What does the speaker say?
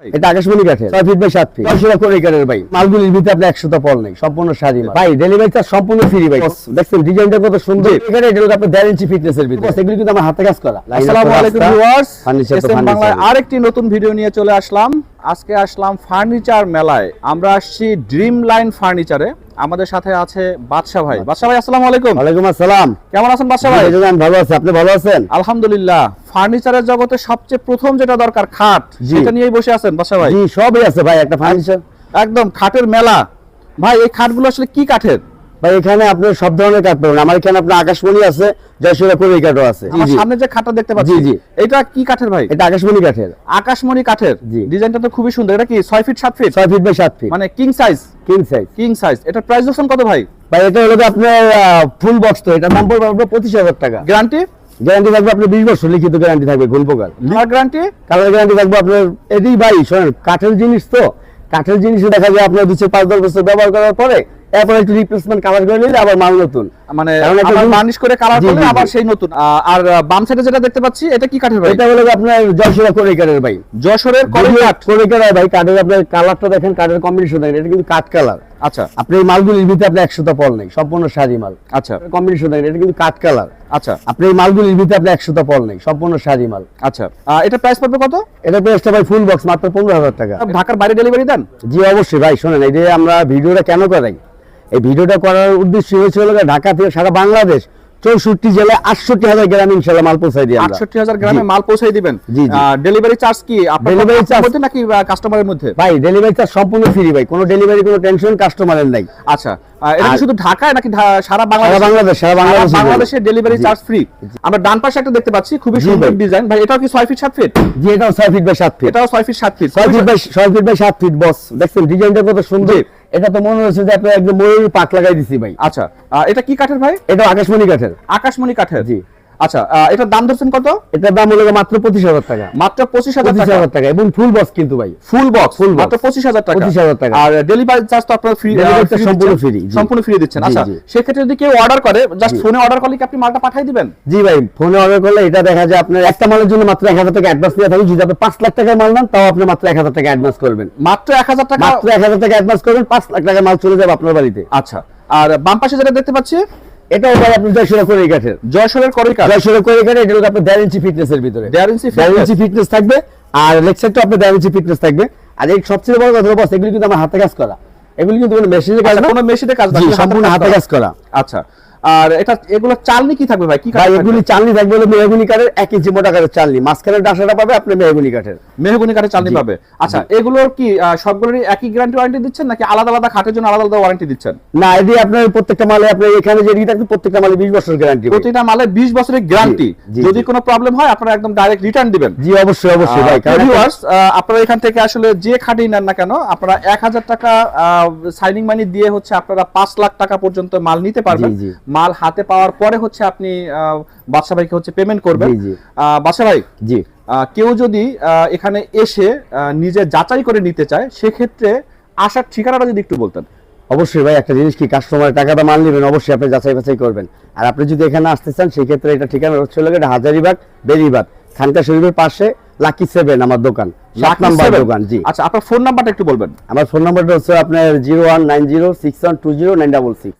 এটা আকাশমণি কাঠের। ছয় ফিট বাই সাত ফিট দশ করে কাঠের ভাই। মালগুলির ভিতরে আপনার একশোটা পল নেই। সম্পূর্ণ শাড়ি ভাই ডেলিভারি চার্জ সম্পূর্ণ ফ্রি ভাই। দেখছেন ডিজাইনটা কত সুন্দর। এখানে এটা আপনার দেড় ইঞ্চি ফিটনেস এর ভিতরে। এগুলি কিন্তু আমার হাতে কাজ করা। আসসালামু আলাইকুম ভিউয়ার্স বাংলায় আরেকটি নতুন ভিডিও নিয়ে চলে আসলাম। আজকে আসলাম ফার্নিচার মেলায়। আমরা আসছি ড্রিম লাইন ফার্নিচারে আমাদের সাথে আছে বাদশা ভাই। বাদশা ভাই আসসালামু আলাইকুম। ওয়ালাইকুম আসসালাম। কেমন আছেন বাদশা ভাই? আমি ভালো আছি। আপনি ভালো আছেন? আলহামদুলিল্লাহ। ফার্নিচারের জগতে সবচেয়ে প্রথম যেটা দরকার খাট। সেটা নিয়েই বসে আছেন বাদশা ভাই। জি সবই আছে ভাই একটা ফার্নিচার। একদম খাটের মেলা। ভাই এই খাটগুলো আসলে কি কাঠের? ভাই এখানে আপনার সব ধরনের কাঠ পাবেন। আমার এখানে আপনার আকাশমণি আছে জয়সুরা কবি কাঠও আছে। আমার সামনে যে খাটটা দেখতে পাচ্ছি জি, জি। এটা কি কাঠের ভাই? এটা আকাশমণি কাঠের। আকাশমণি কাঠের। জি। ডিজাইনটা তো খুবই সুন্দর। এটা কি ছয় ফিট সাত ফিট ছয় ফিট বাই সাত ফিট মানে king size king size king size এটা প্রাইস ধরছেন কত ভাই? ভাই এটা হলো আপনার ফুল বক্স তো। এটার দাম পড়বে আপনার পঁচিশ হাজার টাকা। গ্যারান্টি গ্যারান্টি থাকবে আপনার বিশ বছর লিখিত গ্যারান্টি থাকবে গোল প্রকার। গ্যারান্টি কালার গ্যারান্টি থাকবে আপনার এটাই ভাই শোনেন কাঠের জিনিস তো। কাঠের জিনিস দেখা যায় আপনার দুশো পাঁচ দশ বছর ব্যবহার করার পরে এরপর একটু রিপ্লেসমেন্ট কালার করে নিলে আবার মাল নতুন। মানে আবার জিনিস- করে কালার করলে। আবার সেই নতুন। আর বাম সাইডে যেটা দেখতে পাচ্ছি এটা কি কাঠের ভাই? এটা হলো আপনার যশোরের কোরিকারের ভাই। যশোরের কোরিকার কোরিকারের ভাই কাঠের আপনার কালারটা দেখেন কাঠের কম্বিনেশন দেখেন এটা কিন্তু কাঠ কালার আচ্ছা। আপনি এই মালগুলির ভিতরে আপনার একশোটা পল নেই সম্পূর্ণ শাড়ি মাল। আচ্ছা। কম্বিনেশন দেখেন এটা কিন্তু কাঠ কালার আচ্ছা। আপনি এই মালগুলির ভিতরে আপনার একশোটা পল নেই সম্পূর্ণ শাড়ি মাল। আচ্ছা। এটা প্রাইস পাবে কত? এটা প্রাইসটা ভাই ফুল বক্স মাত্র পনেরো হাজার টাকা। ঢাকার বাইরে ডেলিভারি দেন? জি অবশ্যই ভাই শোনেন এই যে আমরা ভিডিওটা কেন করাই? এই ভিডিওটা করার উদ্দেশ্য হয়েছিল ঢাকা থেকে সারা বাংলাদেশ চৌষট্টি জেলায় আটষট্টি হাজার গ্রাম ইনশাল্লাহ মাল পৌঁছাই দিয়ে আটষট্টি হাজার গ্রামে মাল পৌঁছাই দিবেন। ডেলিভারি চার্জ কি? ডেলিভারি চার্জ মধ্যে নাকি কাস্টমারের মধ্যে? ভাই ডেলিভারি চার্জ সম্পূর্ণ ফ্রি ভাই। কোনো ডেলিভারি কোনো টেনশন কাস্টমারের নাই। আচ্ছা। এটা শুধু ঢাকায় নাকি সারা বাংলাদেশ? বাংলাদেশ সারা বাংলাদেশ বাংলাদেশের ডেলিভারি চার্জ ফ্রি আমরা ডান পাশে একটা দেখতে পাচ্ছি খুবই সুন্দর ডিজাইন ভাই এটাও কি 6 ফিট সাত ফিট জি এটাও 6 ফিট বাই 7 ফিট এটাও 6 ফিট সাত feet 6 feet by 6 feet by সাত ফিট বস দেখছেন ডিজাইনটা কত সুন্দর। এটা তো মনে হচ্ছে যে আপনি একদম ময়ূর পাক লাগাই দিছি ভাই। আচ্ছা এটা কি কাঠের ভাই? এটা আকাশমণি কাঠের। আকাশমণি কাঠের। জি। আচ্ছা এটার দাম ধরছেন কত? এটার দাম হলো মাত্র পঁচিশ হাজার টাকা। মাত্র পঁচিশ হাজার টাকা। হাজার টাকা এবং ফুল বক্স কিন্তু ভাই। Full box box। মাত্র পঁচিশ হাজার টাকা। 25,000 টাকা। আর ডেলিভারি চার্জ তো আপনার ফ্রি সম্পূর্ণ জি। সম্পূর্ণ ফ্রি দিচ্ছেন। আচ্ছা সেক্ষেত্রে যদি কেউ অর্ডার করে জাস্ট ফোনে অর্ডার করলে কি আপনি মালটা পাঠিয়ে দিবেন? জি ভাই ফোনে অর্ডার করলে এটা দেখা যায় আপনার একটা মালের জন্য মাত্র এক হাজার টাকা অ্যাডভান্স নিয়ে থাকবে যদি আপনি পাঁচ লাখ টাকার মাল নেন তাও আপনি মাত্র এক হাজার টাকা অ্যাডভান্স করবেন। মাত্র এক হাজার টাকা? মাত্র এক হাজার টাকা অ্যাডভান্স করবেন পাঁচ লাখ টাকার মাল চলে যাবে আপনার বাড়িতে। আচ্ছা আর বাম পাশে যেটা দেখতে পাচ্ছি এটাও ভাই আপনি করে কাঠের জয়সরের করে কাঠ এটা হলো আপনার দেড় ইঞ্চি ফিটনেসের ভিতরে। দেড় ইঞ্চি দেড় ইঞ্চি ফিটনেস থাকবে আর আপনার দেড় ইঞ্চি ফিটনেস থাকবে। আর এই সবচেয়ে বড় কথা বস এগুলি কিন্তু আমার হাতে কাজ করা। এগুলি কিন্তু কোনো মেশিনের কাজ আচ্ছা, না। কোনো মেশিনে কাজ সম্পূর্ণ হাতে কাজ করা। আচ্ছা। আর এটা এগুলো চালনি কি থাকবে ভাই? কি ভাই এগুলি চালনি থাকবে হলো মেহগুনি কাঠের এক ইঞ্চি মোটা কাঠের চালনি। ডাসাটা পাবে আপনি মেহগুনি কাঠের। মেহগুনি কাঠের চালনি পাবে। আচ্ছা এগুলোর কি সবগুলোরই একই গ্যারান্টি ওয়ারেন্টি দিচ্ছেন নাকি আলাদা আলাদা খাটের জন্য আলাদা আলাদা ওয়ারেন্টি দিচ্ছেন? না এটি আপনার প্রত্যেকটা মালে আপনার এখানে যে প্রত্যেকটা মালে বিশ বছর গ্যারান্টি প্রতিটা মালে 20 বছরের গ্যারান্টি যদি কোনো প্রবলেম হয় আপনারা একদম ডাইরেক্ট রিটার্ন দিবেন। জি অবশ্যই অবশ্যই ভাই ভিউয়ার্স আপনারা এখান থেকে আসলে যে খাটি নেন না কেন আপনারা এক হাজার টাকা সাইনিং মানি দিয়ে হচ্ছে আপনারা পাঁচ লাখ টাকা পর্যন্ত মাল নিতে পারবেন। মাল হাতে পাওয়ার পরে হচ্ছে আপনি বাদশা ভাইকে হচ্ছে পেমেন্ট করবেন। বাদশা ভাই জি। কেউ যদি এখানে এসে নিজে যাচাই করে নিতে চায় সেক্ষেত্রে আসার ঠিকানাটা যদি একটু বলতেন। অবশ্যই ভাই একটা জিনিস কি কাস্টমার টাকাটা মাল নেবেন অবশ্যই আপনি যাচাই বাছাই করবেন। আর আপনি যদি এখানে আসতে চান সেই ক্ষেত্রে এটা ঠিকানা হচ্ছে হলো এটা হাজারিবাগ বেরিবাগ খানকা শরীফের পাশে লাকি সেভেন আমার দোকান সাত নাম্বার দোকান জি। আচ্ছা আপনার ফোন নাম্বারটা একটু বলবেন। আমার ফোন নাম্বারটা হচ্ছে আপনার zero one nine zero six one two zero nine double six